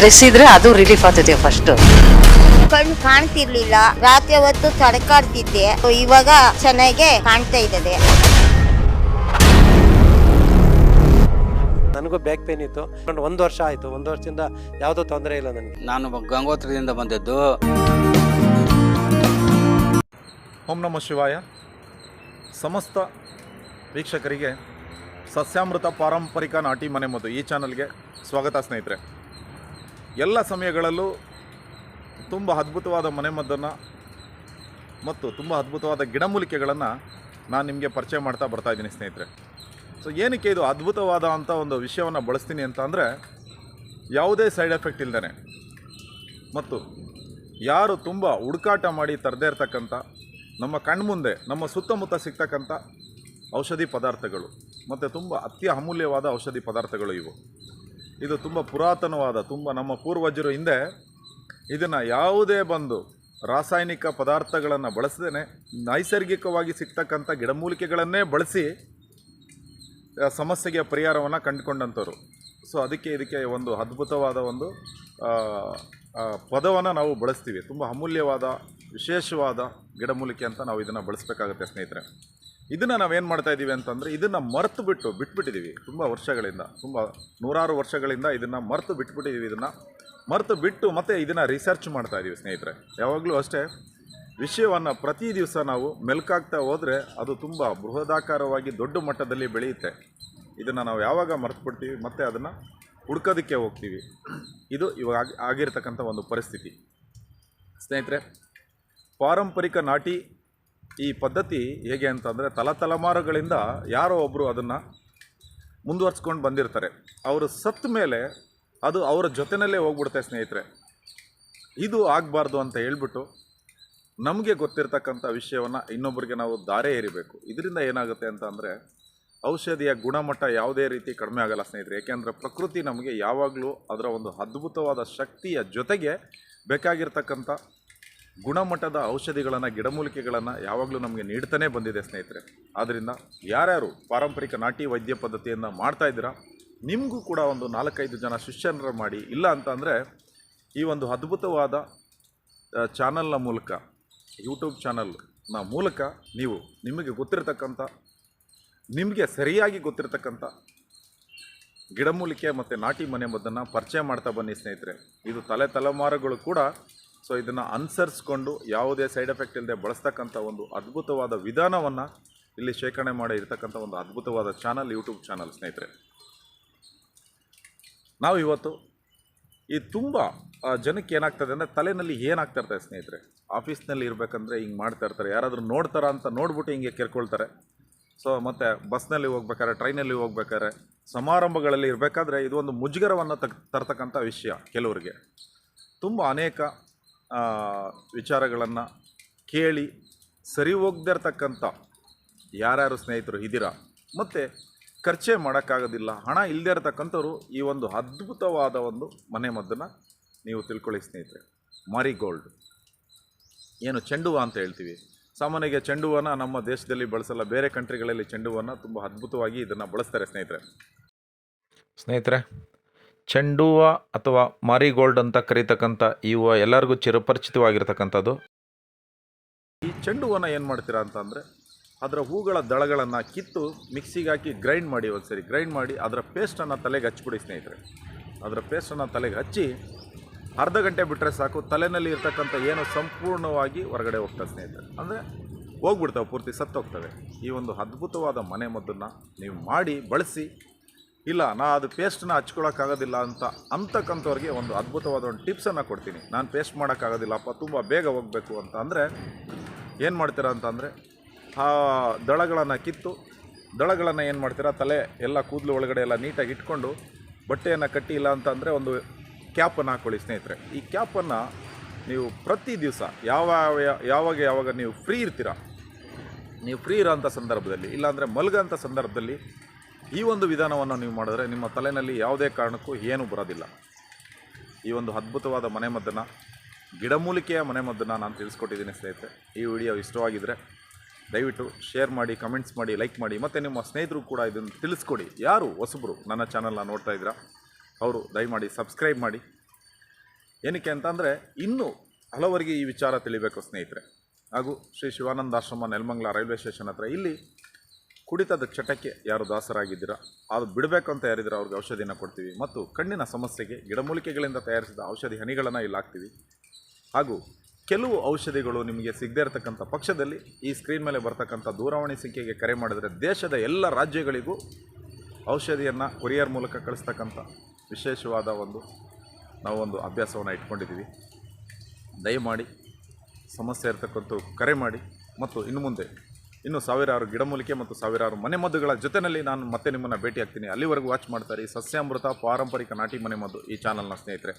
Stress ಇದ್ರೆ ಅದು relief ಆಗ್ತೈತೆ ಫಸ್ಟ್ ಕಣ್ಣು ಕಾಣ್ತಿರ್ಲಿಲ್ಲ. ರಾತ್ರಿ ಹೊತ್ತು ತಡಕಾಡ್ತಿದ್ದೆ. ಇವಾಗ ಚೆನ್ನಾಗೆ ಕಾಣ್ತಾ ಇದ್ದದೆ ನನಗೂ ಬ್ಯಾಕ್ ಪೇನ್ ಇತ್ತು. ಒಂದು ಒಂದು ವರ್ಷ ಆಯಿತು. ಒಂದು ವರ್ಷದಿಂದ ಯಾವುದೋ ತೊಂದರೆ ಇಲ್ಲ ನನಗೆ. ನಾನು ಗಂಗೋತ್ರದಿಂದ ಬಂದದ್ದು. ಓಂ ನಮ ಶಿವಾಯ. ಸಮಸ್ತ ವೀಕ್ಷಕರಿಗೆ ಸಸ್ಯಾಮೃತ ಪಾರಂಪರಿಕ ನಾಟಿ ಮನೆ ಮದ್ದು ಈ ಚಾನಲ್ಗೆ ಸ್ವಾಗತ ಸ್ನೇಹಿತರೆ. ಎಲ್ಲ ಸಮಯಗಳಲ್ಲೂ ತುಂಬ ಅದ್ಭುತವಾದ ಮನೆಮದ್ದನ್ನು ಮತ್ತು ತುಂಬ ಅದ್ಭುತವಾದ ಗಿಡಮೂಲಿಕೆಗಳನ್ನು ನಾನು ನಿಮಗೆ ಪರಿಚಯ ಮಾಡ್ತಾ ಬರ್ತಾ ಇದ್ದೀನಿ ಸ್ನೇಹಿತರೆ. ಸೊ ಏನಕ್ಕೆ ಇದು ಅದ್ಭುತವಾದ ಅಂತ ಒಂದು ವಿಷಯವನ್ನು ಬಳಸ್ತೀನಿ ಅಂತ ಅಂದರೆ ಯಾವುದೇ ಸೈಡ್ ಎಫೆಕ್ಟ್ ಇಲ್ಲದೇ ಮತ್ತು ಯಾರು ತುಂಬ ಹುಡುಕಾಟ ಮಾಡಿ ತರದೇ ಇರ್ತಕ್ಕಂಥ, ನಮ್ಮ ಕಣ್ಮುಂದೆ, ನಮ್ಮ ಸುತ್ತಮುತ್ತ ಸಿಗ್ತಕ್ಕಂಥ ಔಷಧಿ ಪದಾರ್ಥಗಳು, ಮತ್ತು ತುಂಬ ಅತ್ಯ ಅಮೂಲ್ಯವಾದ ಔಷಧಿ ಪದಾರ್ಥಗಳು ಇವು. ಇದು ತುಂಬ ಪುರಾತನವಾದ, ತುಂಬ ನಮ್ಮ ಪೂರ್ವಜರು ಹಿಂದೆ ಇದನ್ನು ಯಾವುದೇ ಬಂದು ರಾಸಾಯನಿಕ ಪದಾರ್ಥಗಳನ್ನು ಬಳಸದೇ ನೈಸರ್ಗಿಕವಾಗಿ ಸಿಗ್ತಕ್ಕಂಥ ಗಿಡಮೂಲಿಕೆಗಳನ್ನೇ ಬಳಸಿ ಸಮಸ್ಯೆಗೆ ಪರಿಹಾರವನ್ನು ಕಂಡುಕೊಂಡಂಥವ್ರು. ಸೊ ಅದಕ್ಕೆ ಇದಕ್ಕೆ ಒಂದು ಅದ್ಭುತವಾದ ಒಂದು ಪದವನ್ನು ನಾವು ಬಳಸ್ತೀವಿ. ತುಂಬ ಅಮೂಲ್ಯವಾದ, ವಿಶೇಷವಾದ ಗಿಡಮೂಲಿಕೆ ಅಂತ ನಾವು ಇದನ್ನು ಬಳಸಬೇಕಾಗುತ್ತೆ, ಸ್ನೇಹಿತರೆ. ಇದನ್ನು ನಾವೇನು ಮಾಡ್ತಾ ಇದ್ದೀವಿ ಅಂತಂದರೆ, ಇದನ್ನು ಮರೆತು ಬಿಟ್ಟು ಬಿಟ್ಬಿಟ್ಟಿದ್ದೀವಿ ತುಂಬ ವರ್ಷಗಳಿಂದ, ತುಂಬ ನೂರಾರು ವರ್ಷಗಳಿಂದ ಇದನ್ನು ಮರೆತು ಬಿಟ್ಬಿಟ್ಟಿದ್ದೀವಿ ಇದನ್ನು. ಮರೆತು ಬಿಟ್ಟು ಮತ್ತೆ ಇದನ್ನು ರಿಸರ್ಚ್ ಮಾಡ್ತಾ ಇದ್ದೀವಿ ಸ್ನೇಹಿತರೆ. ಯಾವಾಗಲೂ ಅಷ್ಟೇ, ವಿಷಯವನ್ನು ಪ್ರತಿ ದಿವಸ ನಾವು ಮೆಲ್ಕಾಗ್ತಾ ಹೋದರೆ ಅದು ತುಂಬ ಬೃಹದಾಕಾರವಾಗಿ ದೊಡ್ಡ ಮಟ್ಟದಲ್ಲಿ ಬೆಳೆಯುತ್ತೆ. ಇದನ್ನು ನಾವು ಯಾವಾಗ ಮರೆತು ಬಿಡ್ತೀವಿ, ಮತ್ತು ಅದನ್ನು ಹುಡ್ಕೋದಕ್ಕೆ ಹೋಗ್ತೀವಿ. ಇದು ಇವಾಗ ಆಗಿ- ಆಗಿರ್ತಕ್ಕಂಥ ಒಂದು ಪರಿಸ್ಥಿತಿ. ಸ್ನೇಹಿತರೆ, ಪಾರಂಪರಿಕ ನಾಟಿ ಈ ಪದ್ಧತಿ ಹೇಗೆ ಅಂತಂದರೆ ತಲತಲೆಮಾರುಗಳಿಂದ ಯಾರೋ ಒಬ್ಬರು ಅದನ್ನು ಮುಂದುವರ್ಸ್ಕೊಂಡು ಬಂದಿರ್ತಾರೆ. ಅವರು ಸತ್ತ ಮೇಲೆ ಅದು ಅವರ ಜೊತೆಯಲ್ಲೇ ಹೋಗ್ಬಿಡುತ್ತೆ ಸ್ನೇಹಿತರೆ. ಇದು ಆಗಬಾರ್ದು ಅಂತ ಹೇಳ್ಬಿಟ್ಟು ನಮಗೆ ಗೊತ್ತಿರ್ತಕ್ಕಂಥ ವಿಷಯವನ್ನು ಇನ್ನೊಬ್ಬರಿಗೆ ನಾವು ದಾರೆ ಏರಿಬೇಕು. ಇದರಿಂದ ಏನಾಗುತ್ತೆ ಅಂತ ಅಂದರೆ ಔಷಧಿಯ ಗುಣಮಟ್ಟ ಯಾವುದೇ ರೀತಿ ಕಡಿಮೆ ಆಗಲ್ಲ ಸ್ನೇಹಿತರೆ. ಏಕೆಂದರೆ ಪ್ರಕೃತಿ ನಮಗೆ ಯಾವಾಗಲೂ ಅದರ ಒಂದು ಅದ್ಭುತವಾದ ಶಕ್ತಿಯ ಜೊತೆಗೆ ಬೇಕಾಗಿರ್ತಕ್ಕಂಥ ಗುಣಮಟ್ಟದ ಔಷಧಿಗಳನ್ನು, ಗಿಡಮೂಲಿಕೆಗಳನ್ನು ಯಾವಾಗಲೂ ನಮಗೆ ನೀಡ್ತಾನೇ ಬಂದಿದೆ ಸ್ನೇಹಿತರೆ. ಆದ್ದರಿಂದ ಯಾರ್ಯಾರು ಪಾರಂಪರಿಕ ನಾಟಿ ವೈದ್ಯ ಪದ್ಧತಿಯನ್ನು ಮಾಡ್ತಾ ಇದ್ದೀರಾ, ನಿಮಗೂ ಕೂಡ ಒಂದು ನಾಲ್ಕೈದು ಜನ ಶಿಷ್ಯನರ ಮಾಡಿ. ಇಲ್ಲ ಅಂತಂದರೆ ಈ ಒಂದು ಅದ್ಭುತವಾದ ಚಾನಲ್ನ ಮೂಲಕ, ಯೂಟ್ಯೂಬ್ ಚಾನಲ್ನ ಮೂಲಕ ನೀವು ನಿಮಗೆ ಗೊತ್ತಿರತಕ್ಕಂಥ, ನಿಮಗೆ ಸರಿಯಾಗಿ ಗೊತ್ತಿರತಕ್ಕಂಥ ಗಿಡಮೂಲಿಕೆ ಮತ್ತು ನಾಟಿ ಮನೆ ಮದ್ದನ್ನು ಪರಿಚಯ ಮಾಡ್ತಾ ಬನ್ನಿ ಸ್ನೇಹಿತರೆ. ಇದು ತಲೆ ತಲೆಮಾರುಗಳು ಕೂಡ ಸೊ ಇದನ್ನು ಅನುಸರಿಸ್ಕೊಂಡು ಯಾವುದೇ ಸೈಡ್ ಎಫೆಕ್ಟ್ ಇಲ್ಲದೆ ಬಳಸ್ತಕ್ಕಂಥ ಒಂದು ಅದ್ಭುತವಾದ ವಿಧಾನವನ್ನು ಇಲ್ಲಿ ಶೇಖರಣೆ ಮಾಡಿ ಇರತಕ್ಕಂಥ ಒಂದು ಅದ್ಭುತವಾದ ಚಾನಲ್ ಯೂಟ್ಯೂಬ್ ಚಾನಲ್, ಸ್ನೇಹಿತರೆ. ನಾವು ಇವತ್ತು ಈ ತುಂಬ ಜನಕ್ಕೆ ಏನಾಗ್ತದೆ ಅಂದರೆ ತಲೆಯಲ್ಲಿ ಏನಾಗ್ತಾ ಇರ್ತಾರೆ ಸ್ನೇಹಿತರೆ? ಆಫೀಸ್ನಲ್ಲಿ ಇರಬೇಕಂದ್ರೆ ಹಿಂಗೆ ಮಾಡ್ತಾ ಇರ್ತಾರೆ. ಯಾರಾದರೂ ನೋಡ್ತಾರ ಅಂತ ನೋಡ್ಬಿಟ್ಟು ಹಿಂಗೆ ಕೇಳ್ಕೊಳ್ತಾರೆ. ಸೊ ಮತ್ತು ಬಸ್ನಲ್ಲಿ ಹೋಗ್ಬೇಕಾದ್ರೆ, ಟ್ರೈನಲ್ಲಿ ಹೋಗ್ಬೇಕಾದ್ರೆ, ಸಮಾರಂಭಗಳಲ್ಲಿ ಇರಬೇಕಾದ್ರೆ ಇದು ಒಂದು ಮುಜುಗರವನ್ನು ತರ್ತಕ್ಕಂಥ ವಿಷಯ ಕೆಲವರಿಗೆ. ತುಂಬ ಅನೇಕ ವಿಚಾರಗಳನ್ನು ಕೇಳಿ ಸರಿ ಹೋಗದೇ ಇರ್ತಕ್ಕಂಥ ಯಾರ್ಯಾರು ಸ್ನೇಹಿತರು ಇದ್ದೀರಾ, ಮತ್ತು ಖರ್ಚೆ ಮಾಡೋಕ್ಕಾಗೋದಿಲ್ಲ, ಹಣ ಇಲ್ಲದೇ ಇರತಕ್ಕಂಥವ್ರು ಈ ಒಂದು ಅದ್ಭುತವಾದ ಒಂದು ಮನೆ ಮದ್ದನ್ನು ನೀವು ತಿಳ್ಕೊಳ್ಳಿ ಸ್ನೇಹಿತರೆ. ಮಾರಿಗೋಲ್ಡ್. ಏನು ಚೆಂಡುವ ಅಂತ ಹೇಳ್ತೀವಿ. ಸಾಮಾನ್ಯವಾಗಿ ಚೆಂಡುವನ ನಮ್ಮ ದೇಶದಲ್ಲಿ ಬಳಸಲ್ಲ, ಬೇರೆ ಕಂಟ್ರಿಗಳಲ್ಲಿ ಚೆಂಡುವನ್ನು ತುಂಬ ಅದ್ಭುತವಾಗಿ ಇದನ್ನು ಬಳಸ್ತಾರೆ ಸ್ನೇಹಿತರೆ. ಸ್ನೇಹಿತರೆ ಚೆಂಡು ಹೂವು ಅಥವಾ ಮಾರಿಗೋಲ್ಡ್ ಅಂತ ಕರೀತಕ್ಕಂಥ ಈ ಹೂವು ಎಲ್ಲರಿಗೂ ಚಿರಪರಿಚಿತವಾಗಿರ್ತಕ್ಕಂಥದ್ದು. ಈ ಚೆಂಡು ಹೂವನ್ನ ಏನು ಮಾಡ್ತೀರಾ ಅಂತಂದರೆ ಅದರ ಹೂಗಳ ದಳಗಳನ್ನು ಕಿತ್ತು ಮಿಕ್ಸಿಗೆ ಹಾಕಿ ಗ್ರೈಂಡ್ ಮಾಡಿ ಒಂದ್ಸರಿ, ಗ್ರೈಂಡ್ ಮಾಡಿ ಅದರ ಪೇಸ್ಟನ್ನು ತಲೆಗೆ ಹಚ್ಬಿಡಿ ಸ್ನೇಹಿತರೆ. ಅದರ ಪೇಸ್ಟನ್ನು ತಲೆಗೆ ಹಚ್ಚಿ ಅರ್ಧ ಗಂಟೆ ಬಿಟ್ಟರೆ ಸಾಕು ತಲೆಯಲ್ಲಿ ಇರ್ತಕ್ಕಂಥ ಏನು ಸಂಪೂರ್ಣವಾಗಿ ಹೊರಗಡೆ ಹೋಗ್ತದೆ ಸ್ನೇಹಿತರೆ. ಅಂದರೆ ಹೋಗ್ಬಿಡ್ತಾವೆ ಪೂರ್ತಿ ಸತ್ತೋಗ್ತವೆ. ಈ ಒಂದು ಅದ್ಭುತವಾದ ಮನೆ ಮದ್ದನ್ನು ನೀವು ಮಾಡಿ, ಬಳಸಿ ಇಲ್ಲ, ನಾ ಅದು ಪೇಸ್ಟನ್ನ ಹಚ್ಕೊಳಕ್ಕಾಗೋದಿಲ್ಲ ಅಂತ ಅಂತಕ್ಕಂಥವ್ರಿಗೆ ಒಂದು ಅದ್ಭುತವಾದ ಒಂದು ಟಿಪ್ಸನ್ನು ಕೊಡ್ತೀನಿ. ನಾನು ಪೇಸ್ಟ್ ಮಾಡೋಕ್ಕಾಗೋದಿಲ್ಲಪ್ಪ ತುಂಬ ಬೇಗ ಹೋಗಬೇಕು ಅಂತ ಅಂದರೆ ಏನು ಮಾಡ್ತೀರಾ ಅಂತಂದರೆ ಆ ದಳಗಳನ್ನು ಕಿತ್ತು, ದಳಗಳನ್ನು ಏನು ಮಾಡ್ತೀರಾ, ತಲೆ ಎಲ್ಲ ಕೂದಲು ಒಳಗಡೆ ಎಲ್ಲ ನೀಟಾಗಿ ಇಟ್ಕೊಂಡು ಬಟ್ಟೆಯನ್ನು ಕಟ್ಟಿ ಇಲ್ಲ ಅಂತಂದರೆ ಒಂದು ಕ್ಯಾಪನ್ನು ಹಾಕ್ಕೊಳ್ಳಿ ಸ್ನೇಹಿತರೆ. ಈ ಕ್ಯಾಪನ್ನು ನೀವು ಪ್ರತಿ ದಿವಸ ಯಾವ ಯಾವಾಗ ಯಾವಾಗ ನೀವು ಫ್ರೀ ಇರ್ತೀರಾ, ನೀವು ಫ್ರೀ ಇರೋಂಥ ಸಂದರ್ಭದಲ್ಲಿ, ಇಲ್ಲಾಂದರೆ ಮಲಗೋಂಥ ಸಂದರ್ಭದಲ್ಲಿ ಈ ಒಂದು ವಿಧಾನವನ್ನು ನೀವು ಮಾಡಿದ್ರೆ ನಿಮ್ಮ ತಲೆಯಲ್ಲಿ ಯಾವುದೇ ಕಾರಣಕ್ಕೂ ಏನೂ ಬರೋದಿಲ್ಲ. ಈ ಒಂದು ಅದ್ಭುತವಾದ ಮನೆಮದ್ದನ್ನು, ಗಿಡಮೂಲಿಕೆಯ ಮನೆಮದ್ದನ್ನು ನಾನು ತಿಳಿಸ್ಕೊಟ್ಟಿದ್ದೀನಿ ಸ್ನೇಹಿತರೆ. ಈ ವಿಡಿಯೋ ಇಷ್ಟವಾಗಿದ್ದರೆ ದಯವಿಟ್ಟು ಶೇರ್ ಮಾಡಿ, ಕಮೆಂಟ್ಸ್ ಮಾಡಿ, ಲೈಕ್ ಮಾಡಿ, ಮತ್ತು ನಿಮ್ಮ ಸ್ನೇಹಿತರು ಕೂಡ ಇದನ್ನು ತಿಳಿಸ್ಕೊಡಿ. ಯಾರು? ಹೊಸಬರು ನನ್ನ ಚಾನಲ್ನ ನೋಡ್ತಾ ಇದ್ದೀರಾ? ಅವರು ದಯಮಾಡಿ ಸಬ್ಸ್ಕ್ರೈಬ್ ಮಾಡಿ. ಏನಕ್ಕೆ ಅಂತಂದರೆ ಇನ್ನೂ ಹಲವರಿಗೆ ಈ ವಿಚಾರ ತಿಳಿಬೇಕು ಸ್ನೇಹಿತರೆ. ಹಾಗೂ ಶ್ರೀ ಶಿವಾನಂದ ಆಶ್ರಮ ನೆಲಮಂಗಲ ರೈಲ್ವೆ ಸ್ಟೇಷನ್ ಹತ್ರ ಇಲ್ಲಿ ಕುಡಿತದ ಚಟಕ್ಕೆ ಯಾರು ದಾಸರಾಗಿದ್ದೀರಾ? ಅದು ಬಿಡಬೇಕು ಅಂತ ಯಾರಿದ್ರೆ ಅವ್ರಿಗೆ ಔಷಧಿಯನ್ನು ಕೊಡ್ತೀವಿ. ಮತ್ತು ಕಣ್ಣಿನ ಸಮಸ್ಯೆಗೆ ಗಿಡಮೂಲಿಕೆಗಳಿಂದ ತಯಾರಿಸಿದ ಔಷಧಿ ಹನಿಗಳನ್ನು ಇಲ್ಲಿ ಹಾಕ್ತೀವಿ. ಹಾಗೂ ಕೆಲವು ಔಷಧಿಗಳು ನಿಮಗೆ ಸಿಗದೇ ಇರತಕ್ಕಂಥ ಪಕ್ಷದಲ್ಲಿ ಈ ಸ್ಕ್ರೀನ್ ಮೇಲೆ ಬರ್ತಕ್ಕಂಥ ದೂರವಾಣಿ ಸಂಖ್ಯೆಗೆ ಕರೆ ಮಾಡಿದರೆ ದೇಶದ ಎಲ್ಲ ರಾಜ್ಯಗಳಿಗೂ ಔಷಧಿಯನ್ನು ಕೊರಿಯರ್ ಮೂಲಕ ಕಳಿಸ್ತಕ್ಕಂಥ ವಿಶೇಷವಾದ ಒಂದು ನಾವೊಂದು ಅಭ್ಯಾಸವನ್ನು ಇಟ್ಕೊಂಡಿದ್ದೀವಿ. ದಯಮಾಡಿ ಸಮಸ್ಯೆ ಇರ್ತಕ್ಕಂಥ ಕರೆ ಮಾಡಿ. ಮತ್ತು ಇನ್ನು ಮುಂದೆ ಇನ್ನು ಸಾವಿರಾರು ಗಿಡಮೂಲಿಕೆ ಮತ್ತು ಸಾವಿರಾರು ಮನೆಮದ್ದುಗಳ ಜೊತೆಯಲ್ಲಿ ನಾನು ಮತ್ತೆ ನಿಮ್ಮನ್ನು ಭೇಟಿಯಾಗ್ತೀನಿ. ಅಲ್ಲಿವರೆಗೂ ವಾಚ್ ಮಾಡ್ತಾರೆ ಈ ಸಸ್ಯಾಮೃತ ಪಾರಂಪರಿಕ ನಾಟಿ ಮನೆಮದ್ದು ಈ ಚಾನಲ್ನ ಸ್ನೇಹಿತರೆ.